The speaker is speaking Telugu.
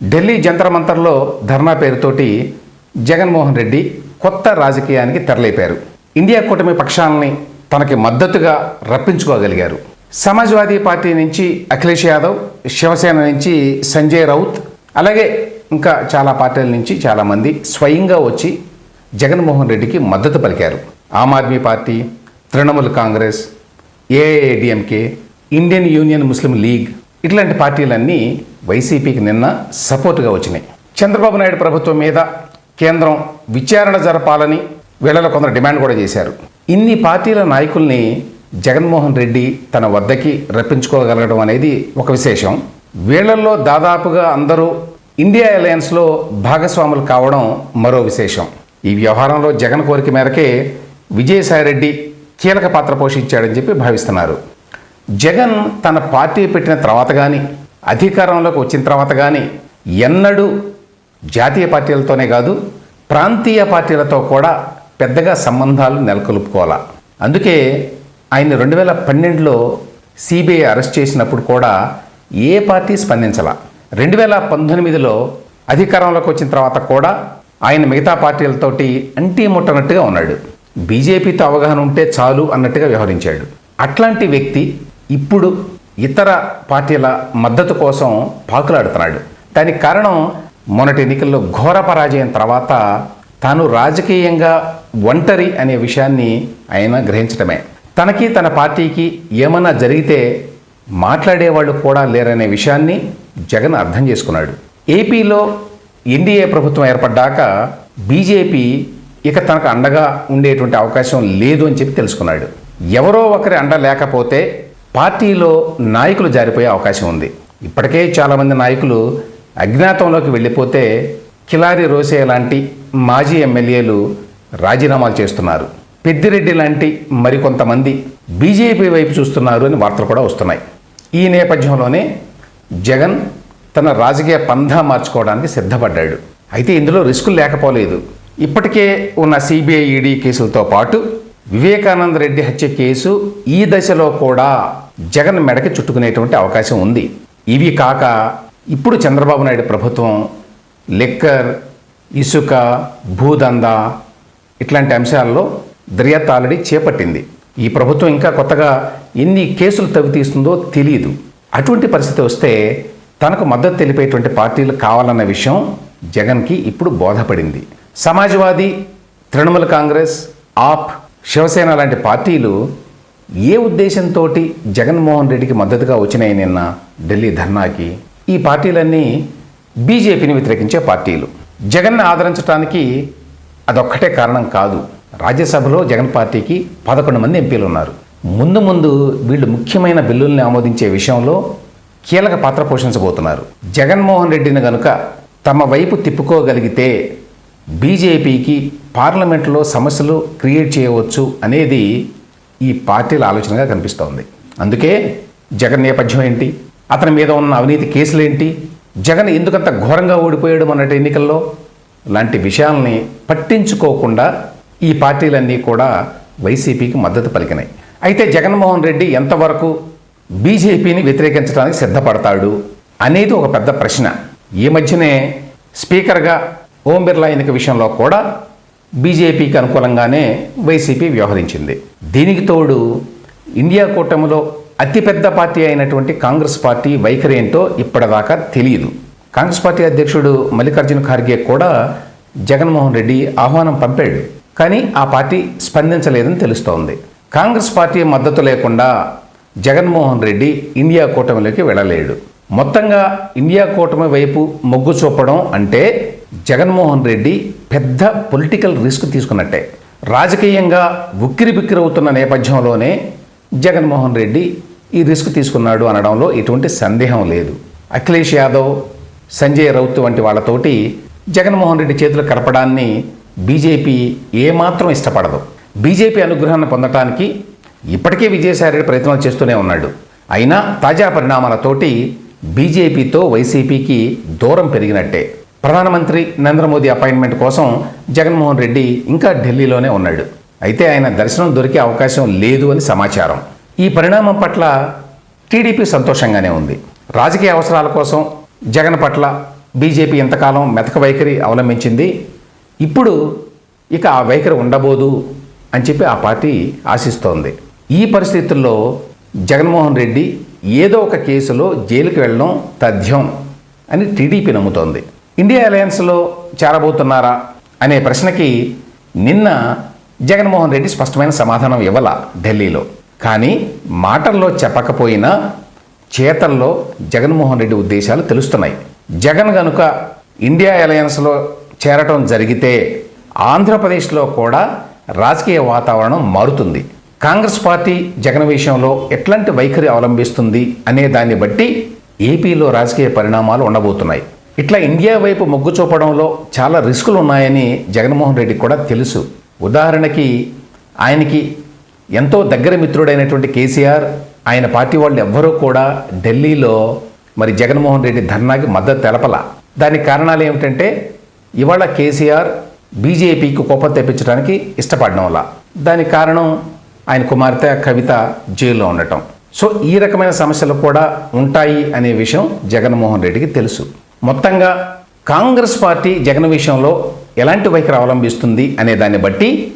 ఢిల్లీ జంతర్ మంతర్లో ధర్నా పేరుతోటి జగన్మోహన్ రెడ్డి కొత్త రాజకీయానికి తెరలేపారు. ఇండియా కూటమి పక్షాలని తనకి మద్దతుగా రప్పించుకోగలిగారు. సమాజ్వాదీ పార్టీ నుంచి అఖిలేష్ యాదవ్ శివసేన నుంచి సంజయ్ రౌత్ అలాగే ఇంకా చాలా పార్టీల నుంచి చాలామంది స్వయంగా వచ్చి జగన్మోహన్ రెడ్డికి మద్దతు పలికారు. Aam Aadmi party Trinamool Congress AIADMK Indian Union Muslim League ఇట్లాంటి పార్టీలన్నీ వైసీపీకి నిన్న సపోర్టుగా వచ్చినాయి. చంద్రబాబు నాయుడు ప్రభుత్వం మీద కేంద్రం విచారణ జరపాలని వీళ్ళలో కొందరు డిమాండ్ కూడా చేశారు. ఇన్ని పార్టీల నాయకుల్ని జగన్మోహన్ రెడ్డి తన వద్దకి రప్పించుకోగలగడం అనేది ఒక విశేషం. వీళ్ళల్లో దాదాపుగా అందరూ ఇండియా అలయన్స్లో భాగస్వాములు కావడం మరో విశేషం. ఈ వ్యవహారంలో జగన్ కోరిక మేరకే విజయసాయిరెడ్డి కీలక పాత్ర పోషించాడని చెప్పి భావిస్తున్నారు. జగన్ తన పార్టీ పెట్టిన తర్వాత కానీ అధికారంలోకి వచ్చిన తర్వాత కానీ ఎన్నడూ జాతీయ పార్టీలతోనే కాదు ప్రాంతీయ పార్టీలతో కూడా పెద్దగా సంబంధాలు నెలకొల్పుకోవాలా. అందుకే ఆయన రెండు వేల పన్నెండులో సిబిఐ అరెస్ట్ చేసినప్పుడు కూడా ఏ పార్టీ స్పందించాల. రెండు వేల పంతొమ్మిదిలో అధికారంలోకి వచ్చిన తర్వాత కూడా ఆయన మిగతా పార్టీలతోటి అంటీ ముట్టనట్టుగా ఉన్నాడు. బీజేపీతో అవగాహన ఉంటే చాలు అన్నట్టుగా వ్యవహరించాడు. అట్లాంటి వ్యక్తి ఇప్పుడు ఇతర పార్టీల మద్దతు కోసం పాకులాడుతున్నాడు. దానికి కారణం మొన్నటి ఎన్నికల్లో ఘోర పరాజయం తర్వాత తాను రాజకీయంగా ఒంటరి అనే విషయాన్ని ఆయన గ్రహించడమే తనకి తన పార్టీకి ఏమన్నా జరిగితే మాట్లాడేవాళ్ళు కూడా లేరనే విషయాన్ని జగన్ అర్థం చేసుకున్నాడు. ఏపీలో ఎన్డీఏ ప్రభుత్వం ఏర్పడ్డాక బీజేపీ ఇక తనకు అండగా ఉండేటువంటి అవకాశం లేదు అని చెప్పి తెలుసుకున్నాడు. ఎవరో ఒకరి అండ లేకపోతే పార్టీలో నాయకులు జారిపోయే అవకాశం ఉంది. ఇప్పటికే చాలామంది నాయకులు అజ్ఞాతంలోకి వెళ్ళిపోతే కిలారి రోసే లాంటి మాజీ ఎమ్మెల్యేలు రాజీనామాలు చేస్తున్నారు. పెద్దిరెడ్డి లాంటి మరికొంతమంది బీజేపీ వైపు చూస్తున్నారు అని వార్తలు కూడా వస్తున్నాయి. ఈ నేపథ్యంలోనే జగన్ తన రాజకీయ పంధా మార్చుకోవడానికి సిద్ధపడ్డాడు. అయితే ఇందులో రిస్కులు లేకపోలేదు. ఇప్పటికే ఉన్న సిబిఐ ఈడీ కేసులతో పాటు వివేకానంద రెడ్డి హత్య కేసు ఈ దశలో కూడా జగన్ మెడకి చుట్టుకునేటువంటి అవకాశం ఉంది. ఇవి కాక ఇప్పుడు చంద్రబాబు నాయుడు ప్రభుత్వం లిక్కర్ ఇసుక భూదందా ఇట్లాంటి అంశాల్లో దర్యాప్తు ఆల్రెడీ చేపట్టింది. ఈ ప్రభుత్వం ఇంకా కొత్తగా ఎన్ని కేసులు తవ్వి తీస్తుందో తెలియదు అటువంటి పరిస్థితి వస్తే తనకు మద్దతు తెలిపేటువంటి పార్టీలు కావాలన్న విషయం జగన్కి ఇప్పుడు బోధపడింది. సమాజ్వాదీ తృణమూల్ కాంగ్రెస్ ఆప్ శివసేన లాంటి పార్టీలు ఏ ఉద్దేశంతో జగన్మోహన్ రెడ్డికి మద్దతుగా వచ్చినాయి నిన్న ఢిల్లీ ధర్నాకి? ఈ పార్టీలన్నీ బీజేపీని వ్యతిరేకించే పార్టీలు. జగన్ను ఆదరించడానికి అదొక్కటే కారణం కాదు. రాజ్యసభలో జగన్ పార్టీకి పదకొండు మంది ఎంపీలు ఉన్నారు. ముందు ముందు వీళ్ళు ముఖ్యమైన బిల్లుల్ని ఆమోదించే విషయంలో కీలక పాత్ర పోషించబోతున్నారు. జగన్మోహన్ రెడ్డిని గనుక తమ వైపు తిప్పుకోగలిగితే బీజేపీకి పార్లమెంట్లో సమస్యలు క్రియేట్ చేయవచ్చు అనేది ఈ పార్టీల ఆలోచనగా కనిపిస్తోంది. అందుకే జగన్ నేపథ్యం ఏంటి? అతని మీద ఉన్న అవినీతి కేసులు ఏంటి? జగన్ ఎందుకంత ఘోరంగా ఓడిపోయాడు మొన్నటి ఎన్నికల్లో? లాంటి విషయాల్ని పట్టించుకోకుండా ఈ పార్టీలన్నీ కూడా వైసీపీకి మద్దతు పలికినాయి. అయితే జగన్మోహన్ రెడ్డి ఎంతవరకు బీజేపీని వ్యతిరేకించడానికి సిద్ధపడతాడు అనేది ఒక పెద్ద ప్రశ్న. ఈ మధ్యనే స్పీకర్గా ఓం బిర్లా ఎన్నిక విషయంలో కూడా బీజేపీకి అనుకూలంగానే వైసీపీ వ్యవహరించింది. దీనికి తోడు ఇండియా కూటమిలో అతిపెద్ద పార్టీ అయినటువంటి కాంగ్రెస్ పార్టీ వైఖరి ఏంటో ఇప్పటిదాకా తెలియదు కాంగ్రెస్ పార్టీ అధ్యక్షుడు మల్లికార్జున ఖార్గే కూడా జగన్మోహన్ రెడ్డి ఆహ్వానం పంపాడు. కానీ ఆ పార్టీ స్పందించలేదని తెలుస్తోంది. కాంగ్రెస్ పార్టీ మద్దతు లేకుండా జగన్మోహన్ రెడ్డి ఇండియా కూటమిలోకి వెళ్ళలేడు. మొత్తంగా ఇండియా కూటమి వైపు మొగ్గు చూపడం అంటే జగన్మోహన్ రెడ్డి పెద్ద పొలిటికల్ రిస్క్ తీసుకున్నట్టే. రాజకీయంగా ఉక్కిరి బిక్కిరవుతున్న నేపథ్యంలోనే జగన్మోహన్ రెడ్డి ఈ రిస్క్ తీసుకున్నాడు అనడంలో ఎటువంటి సందేహం లేదు. అఖిలేష్ యాదవ్ సంజయ్ రౌత్ వంటి వాళ్ళతోటి జగన్మోహన్ రెడ్డి చేతులు కలపడాన్ని బీజేపీ ఏమాత్రం ఇష్టపడదు. బీజేపీ అనుగ్రహాన్ని పొందటానికి ఇప్పటికే విజయసాయిరెడ్డి ప్రయత్నాలు చేస్తూనే ఉన్నాడు. అయినా తాజా పరిణామాలతోటి బీజేపీతో వైసీపీకి దూరం పెరిగినట్టే. ప్రధానమంత్రి నరేంద్ర మోదీ అపాయింట్మెంట్ కోసం జగన్మోహన్ రెడ్డి ఇంకా ఢిల్లీలోనే ఉన్నాడు. అయితే ఆయన దర్శనం దొరికే అవకాశం లేదు అని సమాచారం. ఈ పరిణామం పట్ల టీడీపీ సంతోషంగానే ఉంది. రాజకీయ అవసరాల కోసం జగన్ పట్ల బీజేపీ ఎంతకాలం మెతక వైఖరి అవలంబించింది? ఇప్పుడు ఇక ఆ వైఖరి ఉండబోదు అని చెప్పి ఆ పార్టీ ఆశిస్తోంది. ఈ పరిస్థితుల్లో జగన్మోహన్ రెడ్డి ఏదో ఒక కేసులో జైలుకి వెళ్ళడం తథ్యం అని టీడీపీ నమ్ముతోంది. ఇండియా అలయన్స్లో చేరబోతున్నారా అనే ప్రశ్నకి నిన్న జగన్మోహన్ రెడ్డి స్పష్టమైన సమాధానం ఇవ్వాల ఢిల్లీలో. కానీ మాటల్లో చెప్పకపోయినా చేతల్లో జగన్మోహన్ రెడ్డి ఉద్దేశాలు తెలుస్తున్నాయి. జగన్ గనుక ఇండియా అలయన్స్లో చేరటం జరిగితే ఆంధ్రప్రదేశ్లో కూడా రాజకీయ వాతావరణం మారుతుంది. కాంగ్రెస్ పార్టీ జగన్ విషయంలో ఎట్లాంటి వైఖరి అవలంబిస్తుంది అనే దాన్ని బట్టి ఏపీలో రాజకీయ పరిణామాలు ఉండబోతున్నాయి. ఇట్లా ఇండియా వైపు మొగ్గు చూపడంలో చాలా రిస్కులు ఉన్నాయని జగన్మోహన్ రెడ్డికి కూడా తెలుసు. ఉదాహరణకి ఆయనకి ఎంతో దగ్గర మిత్రుడైనటువంటి కేసీఆర్ ఆయన పార్టీ వాళ్ళు ఎవ్వరూ కూడా ఢిల్లీలో మరి జగన్మోహన్ రెడ్డి ధర్నాకి మద్దతు తెలపల. దానికి కారణాలు ఏమిటంటే ఇవాళ కేసీఆర్ బీజేపీకి కోపం తెప్పించడానికి ఇష్టపడడం వల్ల దానికి కారణం ఆయన కుమార్తె కవిత జైల్లో ఉండటం. సో ఈ రకమైన సమస్యలు కూడా ఉంటాయి అనే విషయం జగన్మోహన్ రెడ్డికి తెలుసు. మొత్తంగా కాంగ్రెస్ పార్టీ జగన్ విషయంలో ఎలాంటి వైఖరి అవలంబిస్తుంది అనే దాన్ని బట్టి